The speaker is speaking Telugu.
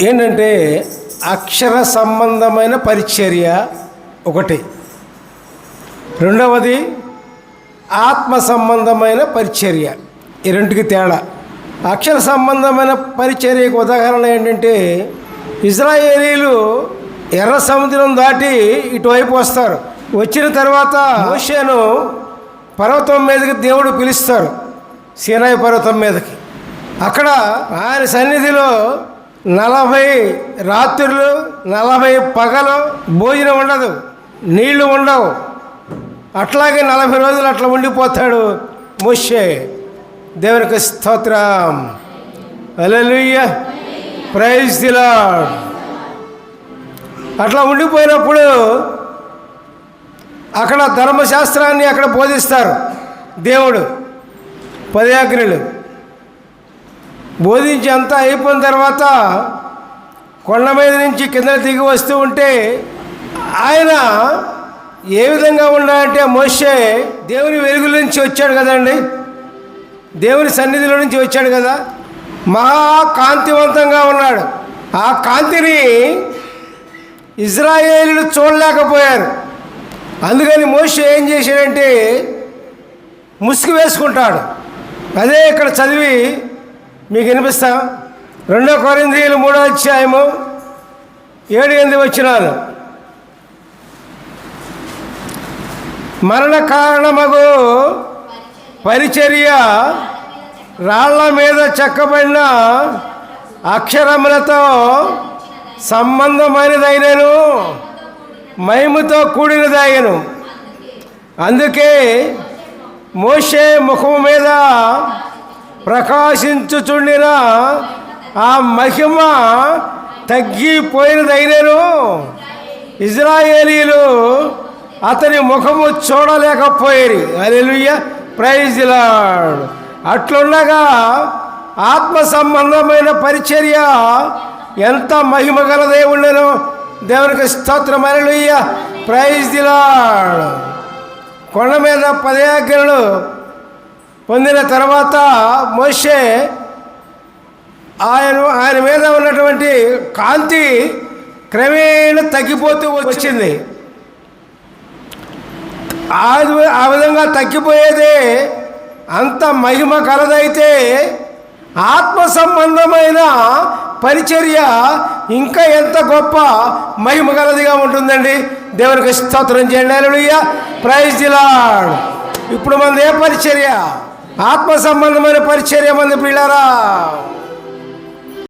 ఏంటంటే అక్షర సంబంధమైన పరిచర్య ఒకటి. రెండవది ఆత్మ సంబంధమైన పరిచర్య. ఈ రెండుకి తేడా. అక్షర సంబంధమైన పరిచర్యకు ఉదాహరణ ఏంటంటే ఇజ్రాయేలీలు ఎర్ర సముద్రం దాటి ఇటువైపు వస్తారు. వచ్చిన తర్వాత మోషేను పర్వతం మీదకి దేవుడు పిలుస్తారు. సీనాయి పర్వతం మీదకి. అక్కడ ఆయన సన్నిధిలో నలభై రాత్రులు నలభై పగలు భోజనం ఉండదు నీళ్ళు ఉండవు. అట్లాగే నలభై రోజులు అట్లా ఉండిపోతాడు మోషే. దేవునికి స్తోత్రం. అలెలుయ్య ప్రైజ్ ది అట్లా ఉండిపోయినప్పుడు అక్కడ ధర్మశాస్త్రాన్ని అక్కడ బోధిస్తారు దేవుడు. పదయాగ్నులు బోధించి అంతా అయిపోయిన తర్వాత కొండ మీద నుంచి కింద దిగి వస్తూ ఉంటే ఆయన ఏ విధంగా ఉన్నాడంటే మోషే దేవుని వెలుగుల నుంచి వచ్చాడు కదండి. దేవుని సన్నిధిలో నుంచి వచ్చాడు కదా. మహా కాంతివంతంగా ఉన్నాడు. ఆ కాంతిని ఇజ్రాయేలీలు చూడలేకపోయారు. అందుకని మోషే ఏం చేశాడంటే ముసుగు వేసుకుంటాడు. అదే ఇక్కడ చదివి మీకు వినిపిస్తాం? రెండో కొరింద్రియులు మూడో అధ్యాయము ఏడు ఎనిమిది వచ్చినాను మరణ కారణమగు పరిచర్య రాళ్ళ మీద చెక్కబడిన అక్షరములతో సంబంధమైనదైనను మహిమతో కూడినదైనను. అందుకే మోషే ముఖము మీద ప్రకాశించుచుండిన ఆ మహిమ తగ్గిపోయినదైనను ఇజ్రాయేలీలు అతని ముఖము చూడలేకపోయేది. అలెలుయ్య ప్రైజ్ లాడ్ అట్లుండగా ఆత్మ సంబంధమైన పరిచర్య ఎంత మహిమ గల దేవుళ్ళను? దేవునికి స్తోత్రం. అలెలుయ్య ప్రైజ్ లాడ్ కొండ మీద పదయాగ్రలు పొందిన తర్వాత మోషే ఆయన ఆయన మీద ఉన్నటువంటి కాంతి క్రమేణ తగ్గిపోతూ వచ్చింది. ఆ విధంగా తగ్గిపోయేదే అంత మహిమ కలదైతే ఆత్మ సంబంధమైన పరిచర్య ఇంకా ఎంత గొప్ప మహిమ కలదిగా ఉంటుందండి. దేవునికి స్తోత్రం చేయండి. ప్రైజ్ జిలాడు ఇప్పుడు మనది ఏ పరిచర్య? ఆత్మ సంబంధమైన పరిచర్య మంది పిల్లరా.